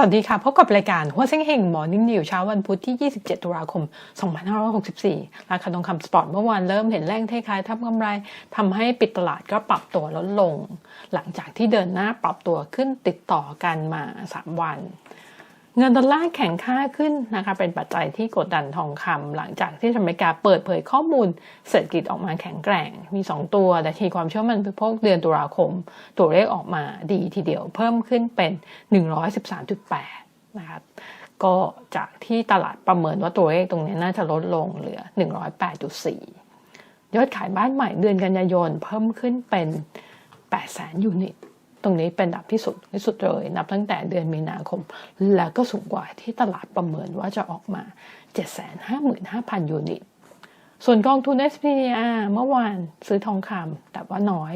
สวัสดีค่ะ พบกับรายการหัวเซ็งเฮงหมอนิ่งนิวเช้าวันพุธที่ 27 ตุลาคม 2564 ราคาทองคำสปอร์ตเมื่อวานเริ่มเห็นแรงเทขายทับกำไรทำให้ปิดตลาดก็ปรับตัวลดลง หลังจากที่เดินหน้าปรับตัวขึ้นติดต่อกันมา 3 วัน เงินดอลลาร์แข็งค่าขึ้นนะคะเป็นปัจจัยที่กดดันทองคำหลังจากที่อเมริกาเปิดเผยข้อมูลเศรษฐกิจออกมาแข็งแกร่ง มี 2 ตัวแต่ทีความเชื่อมั่นบริโภคเดือนตุลาคม ตัวเลขออกมาดีทีเดียวเพิ่มขึ้นเป็น 113.8 นะคะก็จากที่ตลาดประเมินว่าตัวเลขตรงนี้น่าจะลดลงเหลือ 108.4 ยอดขายบ้านใหม่เดือนกันยายนเพิ่มขึ้นเป็น 800,000ยูนิต ตรงนี้เป็นดับที่สุดที่สุดเลย นับตั้งแต่เดือนมีนาคม แล้วก็สูงกว่าที่ตลาดประเมินว่าจะออกมา 755,000 ยูนิต ส่วนกองทุน SPDR เมื่อวานซื้อทองคำแต่ว่าน้อย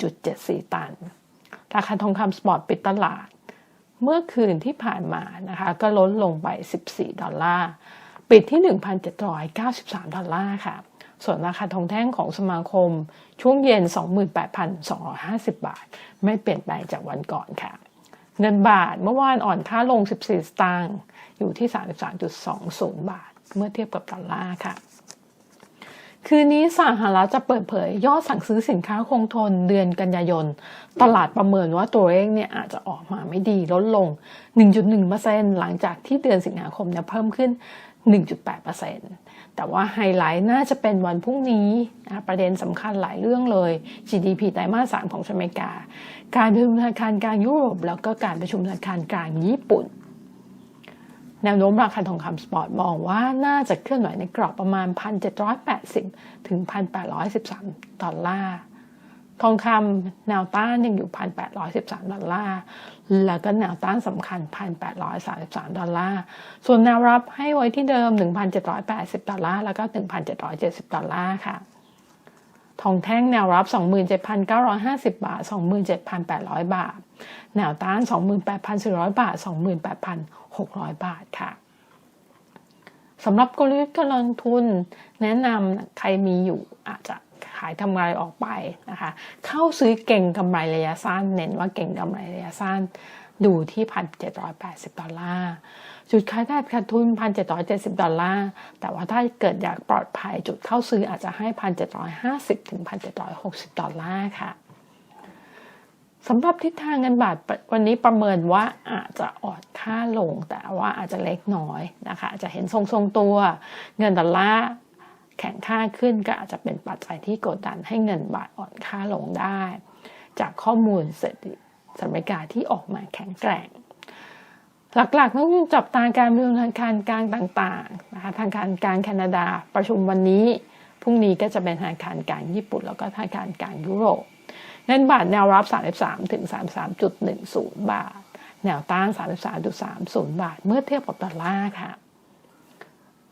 1.74 ตัน ราคาทองคำสปอร์ตปิดตลาด เมื่อคืนที่ผ่านมานะคะก็ลดลงไป 14 ดอลลาร์ ปิดที่ 1,793 ดอลลาร์ค่ะ ส่วนราคาทองแท่งของสมาคมช่วงเย็น 28,250 บาท ไม่เปลี่ยนแปลงจากวันก่อนค่ะ เงินบาทเมื่อวานอ่อนค่าลง 14 สตางค์อยู่ที่ 33.20 บาท เมื่อเทียบกับดอลลาร์ค่ะ คืนนี้สหรัฐจะเปิดเผยยอดสั่งซื้อสินค้าคงทนเดือนกันยายน ตลาดประเมินว่าตัวเลขเนี่ยอาจจะออกมาไม่ดีลดลง 1.1%หลังจากที่เดือนสิงหาคมเนี่ยเพิ่มขึ้น 1.8%แต่ว่าไฮไลท์น่าจะเป็นวันพรุ่งนี้นะประเด็นสำคัญหลายเรื่องเลย GDP ไตรมาส 3 ของอเมริกา การประชุมธนาคารกลางยุโรป แล้วก็การประชุมธนาคารกลางญี่ปุ่น แนวโน้มราคาทองคำสปอร์ตมองว่าน่าจะเคลื่อนไหวในกรอบประมาณ 1,780 ถึง 1,813 ดอลลาร์ ทองคำแนวต้านยังอยู่ 1,813 ดอลลาร์ แล้วก็แนวต้านสำคัญ 1,833 ดอลลาร์ ส่วนแนวรับให้ไว้ที่เดิม 1,780 ดอลลาร์ แล้วก็ 1,770 ดอลลาร์ค่ะ ทองแท่งแนวรับ 27,950 บาท 27,800 บาท แนวต้าน 28,400 บาท 28,600 บาทค่ะสำหรับกลยุทธ์การลงทุนแนะนำใครมีอยู่อาจจะายทำกำไรออกไปนะคะ เข้าซื้อเก่งกำไรระยะสั้น เน้นว่าเก่งกำไรระยะสั้น ดูที่1,780ดอลลาร์จุดขายได้ขาดทุน1,770ดอลลาร์แต่ว่าถ้าเกิดอยากปลอดภัยจุดเข้าซื้ออาจจะให้1,750ถึง1,760ดอลลาร์ค่ะสำหรับทิศทางเงินบาทวันนี้ประเมินว่าอาจจะอ่อนค่าลงแต่ว่าอาจจะเล็กน้อยนะคะอาจจะเห็นทรงๆตัว เงินดอลลาร์ แข็งค่าขึ้นก็อาจจะเป็นปัจจัยที่กดดันให้เงินบาทอ่อนค่าลงได้ จากข้อมูลเศรษฐกิจสหรัฐอเมริกาที่ออกมาแข็งแกร่ง หลักๆต้องจับตาการประชุมธนาคารกลางต่างๆนะคะทางการกลางแคนาดาประชุมวันนี้พรุ่งนี้ก็จะเป็นธนาคารกลางญี่ปุ่น แล้วก็ธนาคารกลางยุโรปเงินบาทแนวรับ 33ถึง33.10 บาท แนวต้าน 33.30 บาท เมื่อเทียบกับดอลลาร์ค่ะ